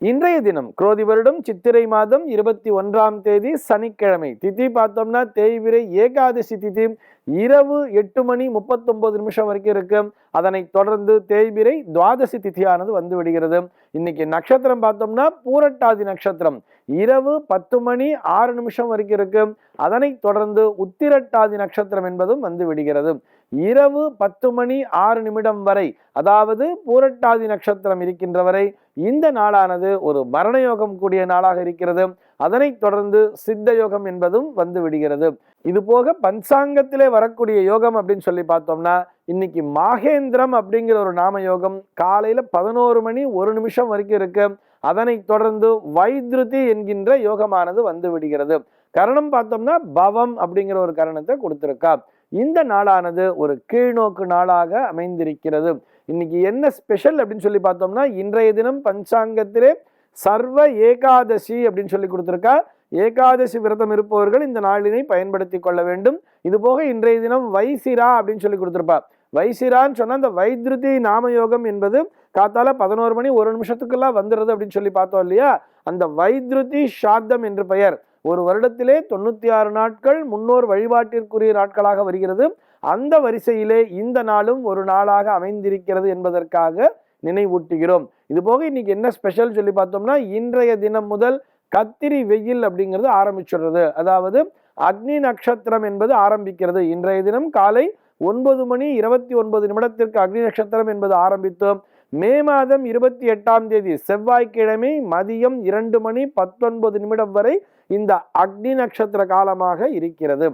இன்றைய தினம் குரோதி வருடம் சித்திரை மாதம் இருபத்தி ஒன்றாம் தேதி சனிக்கிழமை. திதி பார்த்தோம்னா தேய்விரை ஏகாதசி திதி. இரவு எட்டு மணி முப்பத்தொன்பது நிமிஷம் வரைக்கும் இருக்கு. அதனை தொடர்ந்து தேய்பிரை துவாதசி திதியானது வந்து விடுகிறது. இன்னைக்கு நட்சத்திரம் பார்த்தோம்னா பூரட்டாதி நட்சத்திரம். இரவு பத்து மணி ஆறு நிமிஷம் வரைக்கும் இருக்கு. அதனை தொடர்ந்து உத்திரட்டாதி நட்சத்திரம் என்பதும் வந்து விடுகிறது. இரவு பத்து மணி ஆறு நிமிடம் வரை அதாவது பூரட்டாதி நட்சத்திரம் இருக்கின்ற வரை இந்த நாளானது ஒரு மரணயோகம் கூடிய நாளாக இருக்கிறது. அதனைத் தொடர்ந்து சித்த யோகம் என்பதும் வந்து விடுகிறது. இது போக பஞ்சாங்கத்திலே வரக்கூடிய யோகம் அப்படின்னு சொல்லி பார்த்தோம்னா இன்னைக்கு மாகேந்திரம் அப்படிங்கிற ஒரு நாம யோகம் காலையில பதினோரு மணி ஒரு நிமிஷம் வரைக்கும் இருக்கு. அதனைத் தொடர்ந்து வைத்ருதி என்கின்ற யோகமானது வந்து விடுகிறது. கரணம் பார்த்தோம்னா பவம் அப்படிங்கிற ஒரு கரணத்தை கொடுத்திருக்கா. இந்த நாளானது ஒரு கீழ்நோக்கு நாளாக அமைந்திருக்கிறது. இன்னைக்கு என்ன ஸ்பெஷல் அப்படின்னு சொல்லி பார்த்தோம்னா இன்றைய தினம் பஞ்சாங்கத்திலே சர்வ ஏகாதசி அப்படின்னு சொல்லி கொடுத்துருக்கா. ஏகாதசி விரதம் இருப்பவர்கள் இந்த நாளினை பயன்படுத்தி கொள்ள வேண்டும். இது போக இன்றைய தினம் வைசிரா அப்படின்னு சொல்லி கொடுத்துருப்பா. வைசிரான்னு சொன்னால் அந்த வைத்ருதி நாமயோகம் என்பது காத்தால பதினோரு மணி ஒரு நிமிஷத்துக்கெல்லாம் வந்துடுது அப்படின்னு சொல்லி பார்த்தோம் இல்லையா? அந்த வைத்ருதி சாத்தம் என்று பெயர். ஒரு வருடத்திலே தொண்ணூற்றி ஆறு நாட்கள் முன்னோர் வழிபாட்டிற்குரிய நாட்களாக வருகிறது. அந்த வரிசையிலே இந்த நாளும் ஒரு நாளாக அமைந்திருக்கிறது என்பதற்காக நினைவூட்டுகிறோம். இது போக இன்னைக்கு என்ன ஸ்பெஷல் சொல்லி பார்த்தோம்னா இன்றைய தினம் முதல் கத்திரி வெயில் அப்படிங்கிறது ஆரம்பிச்சுடுறது. அதாவது அக்னி நட்சத்திரம் என்பது ஆரம்பிக்கிறது. இன்றைய தினம் காலை ஒன்பது மணி இருபத்தி ஒன்பது நிமிடத்திற்கு அக்னி நட்சத்திரம் என்பது ஆரம்பித்தோம். மே மாதம் இருபத்தி எட்டாம் தேதி செவ்வாய்க்கிழமை மதியம் இரண்டு மணி பத்தொன்பது நிமிடம் வரை இந்த அக்னி நட்சத்திர காலமாக இருக்கிறது.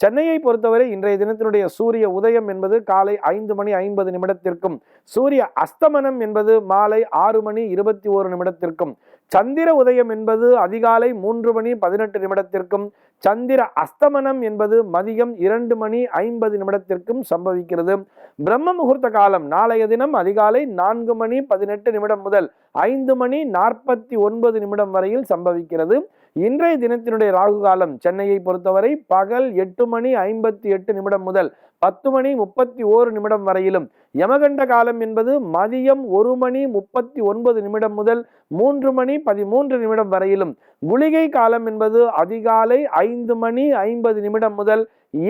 சென்னையை பொறுத்தவரை இன்றைய தினத்தினுடைய சூரிய உதயம் என்பது காலை ஐந்து மணி ஐம்பது நிமிடத்திற்கும் சூரிய அஸ்தமனம் என்பது மாலை ஆறு மணி இருபத்தி ஓரு நிமிடத்திற்கும் சந்திர உதயம் என்பது அதிகாலை மூன்று மணி பதினெட்டு நிமிடத்திற்கும் சந்திர அஸ்தமனம் என்பது மதியம் இரண்டு மணி ஐம்பது நிமிடத்திற்கும் சம்பவிக்கிறது. பிரம்ம முகூர்த்த காலம் நாளைய தினம் அதிகாலை நான்கு மணி பதினெட்டு நிமிடம் முதல் ஐந்து மணி நாற்பத்தி ஒன்பது நிமிடம் வரையில் சம்பவிக்கிறது. இன்றைய தினத்தினுடைய ராகு காலம் சென்னையை பொறுத்தவரை பகல் எட்டு மணி ஐம்பத்தி எட்டு நிமிடம் முதல் பத்து மணி முப்பத்தி ஓரு நிமிடம் வரையிலும் யமகண்ட காலம் என்பது மதியம் ஒரு மணி முப்பத்தி ஒன்பது நிமிடம் முதல் மூன்று மணி பதிமூன்று நிமிடம் வரையிலும். குளிகை காலம் என்பது அதிகாலை ஐந்து மணி ஐம்பது நிமிடம் முதல்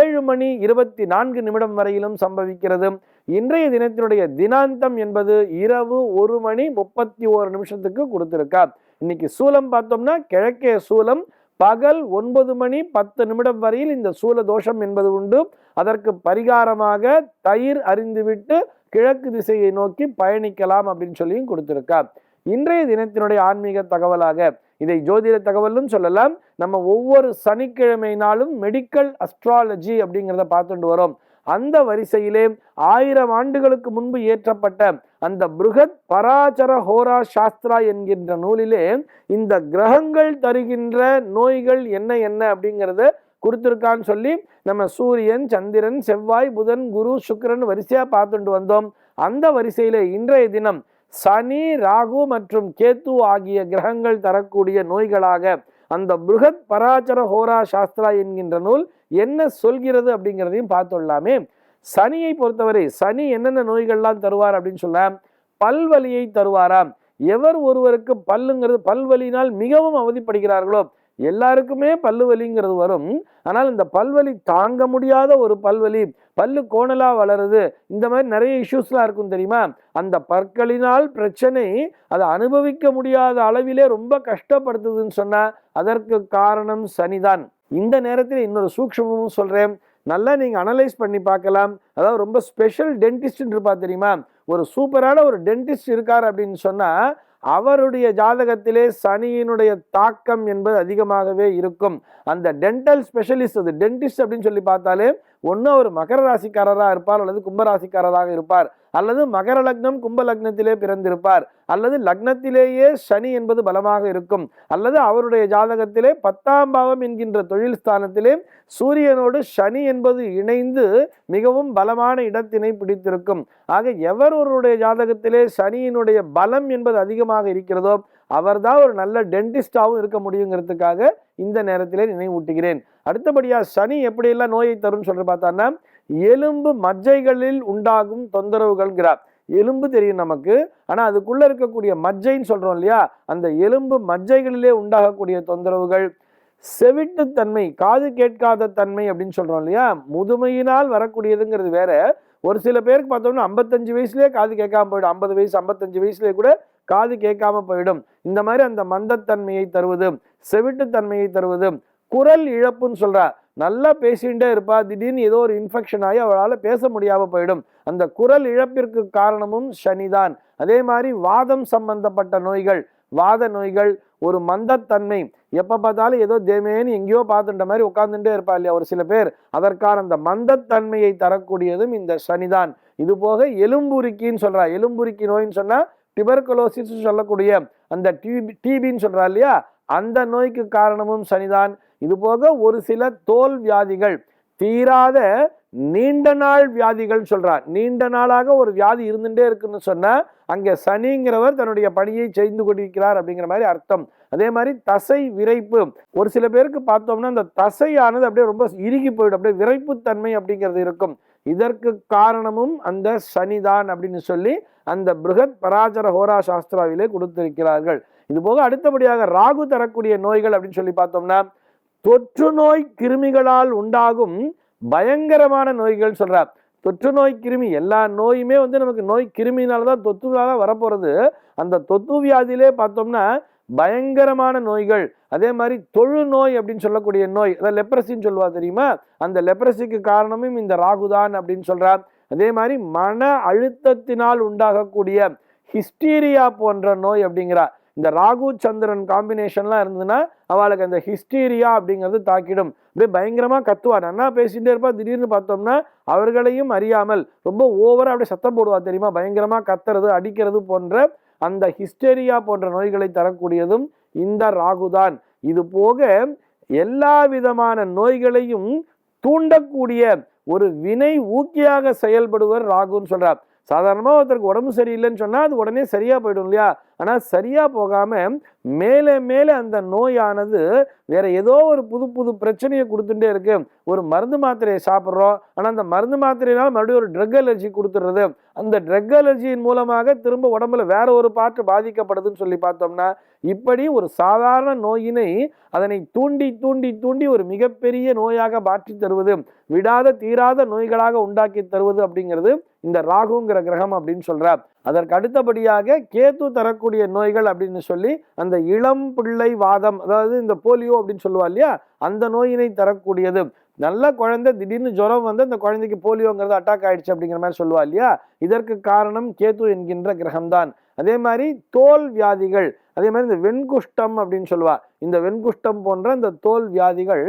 ஏழு மணி இருபத்தி நான்கு நிமிடம் வரையிலும் சம்பவிக்கிறது. இன்றைய தினத்தினுடைய தினாந்தம் என்பது இரவு ஒரு மணி முப்பத்தி ஓரு நிமிஷத்துக்கு கொடுத்திருக்கார். இன்னைக்கு சூலம் பார்த்தோம்னா கிழக்கே சூலம் பகல் ஒன்பது மணி பத்து நிமிடம் வரையில் இந்த சூல தோஷம் என்பது உண்டு. அதற்கு பரிகாரமாக தயிர் அறிந்துவிட்டு கிழக்கு திசையை நோக்கி பயணிக்கலாம் அப்படின்னு சொல்லியும் கொடுத்திருக்கார். இன்றைய தினத்தினுடைய ஆன்மீக தகவலாக இதை ஜோதிட தகவலும் சொல்லலாம். நம்ம ஒவ்வொரு சனிக்கிழமை நாளும் மெடிக்கல் அஸ்ட்ராலஜி அப்படிங்கிறத பார்த்துட்டு வரோம். அந்த வரிசையிலே ஆயிரம் ஆண்டுகளுக்கு முன்பு ஏற்றப்பட்ட அந்த புருகத் பராச்சர ஹோரா சாஸ்திரா என்கின்ற நூலிலே இந்த கிரகங்கள் தருகின்ற நோய்கள் என்ன என்ன அப்படிங்கிறத கொடுத்துருக்கான்னு சொல்லி நம்ம சூரியன் சந்திரன் செவ்வாய் புதன் குரு சுக்கரன் வரிசையாக பார்த்துட்டு வந்தோம். அந்த வரிசையில் இன்றைய தினம் சனி ராகு மற்றும் கேத்து ஆகிய கிரகங்கள் தரக்கூடிய நோய்களாக அந்த புருகத் பராச்சர ஹோரா சாஸ்திரா என்கின்ற நூல் என்ன சொல்கிறது அப்படிங்கிறதையும் பார்த்துடலாமே. சனியை பொறுத்தவரை சனி என்னென்ன நோய்கள்லாம் தருவார் அப்படின்னு சொல்ல பல்வலியை தருவாராம். எவர் ஒருவருக்கு பல்லுங்கிறது பல்வலினால் மிகவும் அவதிப்படுகிறார்களோ எல்லாருக்குமே பல்லு வலிங்கிறது வரும். ஆனால் இந்த பல்வலி தாங்க முடியாத ஒரு பல்வலி பல்லு கோணலாக வளருது இந்த மாதிரி நிறைய இஷ்யூஸ்லாம் இருக்கும் தெரியுமா? அந்த பற்களினால் பிரச்சனை அதை அனுபவிக்க முடியாத அளவிலே ரொம்ப கஷ்டப்படுத்துதுன்னு சொன்னால் அதற்கு காரணம் சனிதான். இந்த நேரத்தில் இன்னொரு சூக்ஷமும் சொல்கிறேன் நல்லா நீங்கள் அனலைஸ் பண்ணி பார்க்கலாம். அதாவது ரொம்ப ஸ்பெஷல் டென்டிஸ்ட் இருப்பா தெரியுமா? ஒரு சூப்பரான ஒரு டென்டிஸ்ட் இருக்கார் அப்படின்னு சொன்னால் அவருடைய ஜாதகத்திலே சனியினுடைய தாக்கம் என்பது அதிகமாகவே இருக்கும். அந்த டென்டல் ஸ்பெஷலிஸ்ட் அது டென்டிஸ்ட் அப்படின்னு சொல்லி பார்த்தாலே ஒன்று அவர் மகர ராசிக்காரராக இருப்பார் அல்லது கும்பராசிக்காரராக இருப்பார் அல்லது மகர லக்னம் கும்ப லக்னத்திலே பிறந்திருப்பார் அல்லது லக்னத்திலேயே சனி என்பது பலமாக இருக்கும் அல்லது அவருடைய ஜாதகத்திலே பத்தாம் பாவம் என்கின்ற தொழில் ஸ்தானத்திலே சூரியனோடு சனி என்பது இணைந்து மிகவும் பலமான இடத்தினை பிடித்திருக்கும். ஆக எவர் ஒருவருடைய ஜாதகத்திலே சனியினுடைய பலம் என்பது அதிகமாக இருக்கிறதோ அவர்தான் ஒரு நல்ல டென்டிஸ்டாகவும் இருக்க முடியுங்கிறதுக்காக இந்த நேரத்திலே நினைவூட்டுகிறேன். அடுத்தபடியாக சனி எப்படியெல்லாம் நோயை தரும்னு சொல்கிற பார்த்தான்னா எலும்பு மஜ்ஜைகளில் உண்டாகும் தொந்தரவுகள்ங்கிறார். எலும்பு தெரியும் நமக்கு ஆனால் அதுக்குள்ளே இருக்கக்கூடிய மஜ்ஜைன்னு சொல்கிறோம் இல்லையா அந்த எலும்பு மஜ்ஜைகளிலே உண்டாகக்கூடிய தொந்தரவுகள் செவிட்டுத்தன்மை காது கேட்காத தன்மை அப்படின்னு சொல்கிறோம் இல்லையா முதுமையினால் வரக்கூடியதுங்கிறது வேற. ஒரு சில பேருக்கு பார்த்தோம்னா ஐம்பத்தஞ்சு வயசுலேயே காது கேட்காம போயிடும். ஐம்பது வயசு ஐம்பத்தஞ்சு வயசுலேயே கூட காது கேட்காம போயிடும். இந்த மாதிரி அந்த மந்தத்தன்மையை தருவது செவிட்டுத்தன்மையை தருவது குரல் இழப்புன்னு சொல்கிறா நல்லா பேசிகிட்டே இருப்பா. திடீர்னு ஏதோ ஒரு இன்ஃபெக்ஷன் ஆகி அவளால் பேச முடியாமல் போயிடும். அந்த குரல் இழப்பிற்கு காரணமும் சனிதான். அதே மாதிரி வாதம் சம்பந்தப்பட்ட நோய்கள் வாத நோய்கள் ஒரு மந்தத்தன்மை. எப்போ பார்த்தாலும் ஏதோ தேமேன்னு எங்கேயோ பார்த்துட்ட மாதிரி உட்காந்துட்டே இருப்பா இல்லையா ஒரு சில பேர். அதற்கான அந்த மந்தத்தன்மையை தரக்கூடியதும் இந்த சனிதான். இது போக எலும்புருக்கின்னு சொல்கிறா எலும்புருக்கி நோயின்னு சொன்னால் டிபர்கலோசிஸ் சொல்லக்கூடிய அந்த டிபி டிபின்னு சொல்கிறா இல்லையா? அந்த நோய்க்கு காரணமும் சனிதான். இது போக ஒரு சில தோல் வியாதிகள் தீராத நீண்ட நாள் வியாதிகள் சொல்றார். நீண்ட நாளாக ஒரு வியாதி இருந்துட்டே இருக்குன்னு சொன்னால் அங்கே சனிங்கிறவர் தன்னுடைய பணியை செய்து கொண்டிருக்கிறார் அப்படிங்கிற மாதிரி அர்த்தம். அதே மாதிரி தசை விரைப்பு. ஒரு சில பேருக்கு பார்த்தோம்னா அந்த தசையானது அப்படியே ரொம்ப இறுகி போயிடும். அப்படியே விரைப்புத்தன்மை அப்படிங்கிறது இருக்கும். இதற்கு காரணமும் அந்த சனிதான் அப்படின்னு சொல்லி அந்த பிருகத் பராஜர ஹோரா சாஸ்திராவிலே கொடுத்திருக்கிறார்கள். இது போக அடுத்தபடியாக ராகு தரக்கூடிய நோய்கள் அப்படின்னு சொல்லி பார்த்தோம்னா தொற்று நோய் கிருமிகளால் உண்டாகும் பயங்கரமான நோய்கள் சொல்கிறார் தொற்று நோய் கிருமி எல்லா நோயுமே வந்து நமக்கு நோய் கிருமினால தான் தொத்துவாக தான் வரப்போகிறது அந்த தொத்து வியாதியிலே பார்த்தோம்னா பயங்கரமான நோய்கள் அதே மாதிரி தொழு நோய் அப்படின்னு சொல்லக்கூடிய நோய் அதாவது லெப்ரஸின்னு சொல்லுவா தெரியுமா? அந்த லெப்ரஸிக்கு காரணமும் இந்த ராகுதான் அப்படின்னு சொல்கிறார் அதே மாதிரி மன அழுத்தத்தினால் உண்டாகக்கூடிய ஹிஸ்டீரியா போன்ற நோய் அப்படிங்கிறார். இந்த ராகு சந்திரன் காம்பினேஷன்லாம் இருந்ததுன்னா அவளுக்கு அந்த ஹிஸ்டீரியா அப்படிங்கிறது தாக்கிடும். அப்படியே பயங்கரமாக கத்துவா. நன்னா பேசிகிட்டே இருப்பா. திடீர்னு பார்த்தோம்னா அவர்களையும் அறியாமல் ரொம்ப ஓவராக அப்படியே சத்தம் போடுவா தெரியுமா? பயங்கரமாக கத்துறது அடிக்கிறது போன்ற அந்த ஹிஸ்டேரியா போன்ற நோய்களை தரக்கூடியதும் இந்த ராகுதான். இது போக எல்லா விதமான நோய்களையும் தூண்டக்கூடிய ஒரு வினை ஊக்கியாக செயல்படுவர் ராகுன்னு சொல்றார். சாதாரணமாக ஒருத்தருக்கு உடம்பு சரியில்லைன்னு சொன்னால் அது உடனே சரியாக போயிடும் இல்லையா? ஆனால் சரியாக போகாமல் மேலே மேலே அந்த நோயானது வேற ஏதோ ஒரு புது புது பிரச்சனையை கொடுத்துட்டே இருக்கு. ஒரு மருந்து மாத்திரையை சாப்பிட்றோம். ஆனால் அந்த மருந்து மாத்திரையினால் மறுபடியும் ஒரு ட்ரக் அலர்ஜி கொடுத்துடுறது. அந்த ட்ரக் அலர்ஜியின் மூலமாக திரும்ப உடம்புல வேற ஒரு பாட்டு பாதிக்கப்படுதுன்னு சொல்லி பார்த்தோம்னா இப்படி ஒரு சாதாரண நோயினை அதனை தூண்டி தூண்டி தூண்டி ஒரு மிகப்பெரிய நோயாக மாற்றி தருவது விடாத தீராத நோய்களாக உண்டாக்கி தருவது அப்படிங்கிறது இந்த ராகுங்கிற கிரகம் அப்படின்னு சொல்றார். அதற்கு அடுத்தபடியாக கேத்து தரக்கூடிய நோய்கள் அப்படின்னு சொல்லி அந்த இளம் பிள்ளை வாதம் அதாவது இந்த போலியோ அப்படின்னு சொல்லுவா இல்லையா? அந்த நோயினை தரக்கூடியது. நல்ல குழந்தை திடீர்னு ஜுரம் வந்து அந்த குழந்தைக்கு போலியோங்கிறது அட்டாக் ஆயிடுச்சு அப்படிங்கிற மாதிரி சொல்லுவா இல்லையா? இதற்கு காரணம் கேத்து என்கின்ற கிரகம்தான். அதே மாதிரி தோல் வியாதிகள் அதே மாதிரி இந்த வெண்குஷ்டம் அப்படின்னு சொல்லுவா. இந்த வெண்குஷ்டம் போன்ற இந்த தோல் வியாதிகள்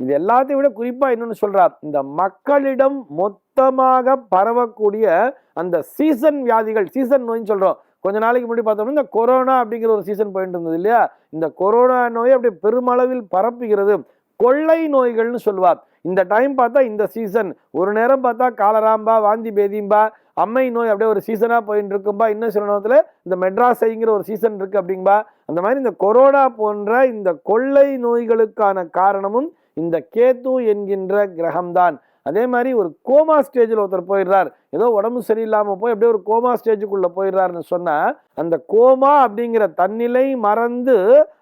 இது எல்லாத்தையும் விட குறிப்பா இன்னொன்னு சொல்றா. இந்த மக்களிடம் மொத்தமாக பரவக்கூடிய அந்த சீசன் வியாதிகள் சீசன் நோய்னு சொல்றோம். கொஞ்ச நாளைக்கு முன்னாடி பார்த்தோம்னா இந்த கொரோனா அப்படிங்கிற ஒரு சீசன் போயிட்டு இருந்தது இல்லையா? இந்த கொரோனா நோய் அப்படியே பெருமளவில் பரப்புகிறது. கொள்ளை நோய்கள்னு சொல்லுவார் இந்த டைம் பார்த்தா இந்த சீசன் ஒரு நேரம் பார்த்தா காலராம்பா வாந்தி பேதிம்பா அம்மை நோய் அப்படியே ஒரு சீசனாக போயின்னு இருக்கும்பா. இன்னும் சில நேரத்தில் இந்த மெட்ராஸைங்கிற ஒரு சீசன் இருக்குது அப்படின்பா அந்த மாதிரி இந்த கொரோனா போன்ற இந்த கொள்ளை நோய்களுக்கான காரணமும் இந்த கேத்து என்கின்ற கிரகம்தான். அதே மாதிரி ஒரு கோமா ஸ்டேஜில் ஒருத்தர் போயிடுறார். ஏதோ உடம்பு சரியில்லாமல் போய் அப்படியே ஒரு கோமா ஸ்டேஜுக்குள்ளே போயிடுறாருன்னு சொன்னால் அந்த கோமா அப்படிங்கிற தன்னிலை மறந்து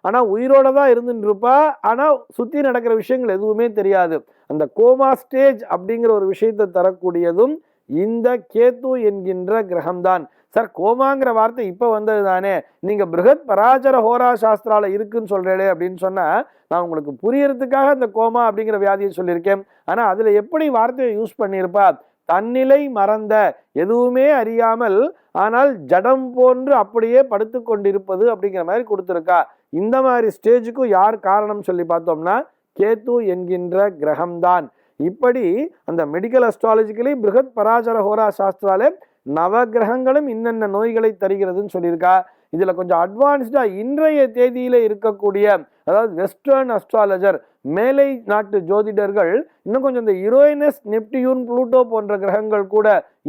ஆனால் உயிரோட தான் இருந்துட்டு இருப்பா. ஆனால் சுற்றி நடக்கிற விஷயங்கள் எதுவுமே தெரியாது. அந்த கோமா ஸ்டேஜ் அப்படிங்கிற ஒரு விஷயத்தை தரக்கூடியதும் இந்த கேத்து என்கின்ற கிரகம்தான். சார் கோமாங்கிற வார்த்தை இப்போ வந்தது தானே நீங்கள் பிருகத் பராஜர ஹோரா சாஸ்திரால இருக்குன்னு சொல்கிறேளே அப்படின்னு சொன்னால் நான் உங்களுக்கு புரியறதுக்காக அந்த கோமா அப்படிங்கிற வியாதியை சொல்லியிருக்கேன். ஆனால் அதில் எப்படி வார்த்தையை யூஸ் பண்ணியிருப்பா? தன்னிலை மறந்த எதுவுமே அறியாமல் ஆனால் ஜடம் போன்று அப்படியே படுத்து கொண்டிருப்பது அப்படிங்கிற மாதிரி கொடுத்துருக்கா. இந்த மாதிரி ஸ்டேஜுக்கும் யார் காரணம் சொல்லி பார்த்தோம்னா கேத்து என்கின்ற கிரகம்தான். இப்படி அந்த மெடிக்கல் அஸ்ட்ராலஜிக்கலி பிருகத் பராஜர ஹோரா சாஸ்திராலே நவகிரகங்களும் இன்னென்ன நோய்களை தருகிறதுன்னு சொல்லியிருக்கா. இதில் கொஞ்சம் அட்வான்ஸ்டாக இன்றைய தேதியில் இருக்கக்கூடிய அதாவது வெஸ்டர்ன் அஸ்ட்ராலஜர் மேலை நாட்டு ஜோதிடர்கள் இன்னும் கொஞ்சம் இந்த யுரோயினஸ் நெப்டியூன் புளூட்டோ போன்ற கிரகங்கள் கூட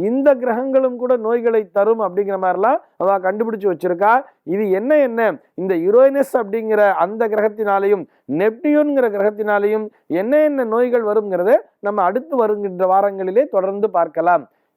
இந்த கிரகங்களும் கூட நோய்களை தரும் அப்படிங்கிற மாதிரிலாம் அவ கண்டுபிடிச்சு வச்சிருக்கா. இது என்ன என்ன? இந்த யுரோயினஸ் அப்படிங்கிற அந்த கிரகத்தினாலையும் நெப்டியூன்கிற கிரகத்தினாலையும் என்ன என்ன நோய்கள் வருங்கிறத நம்ம அடுத்து வருகின்ற வாரங்களிலே தொடர்ந்து பார்க்கலாம்.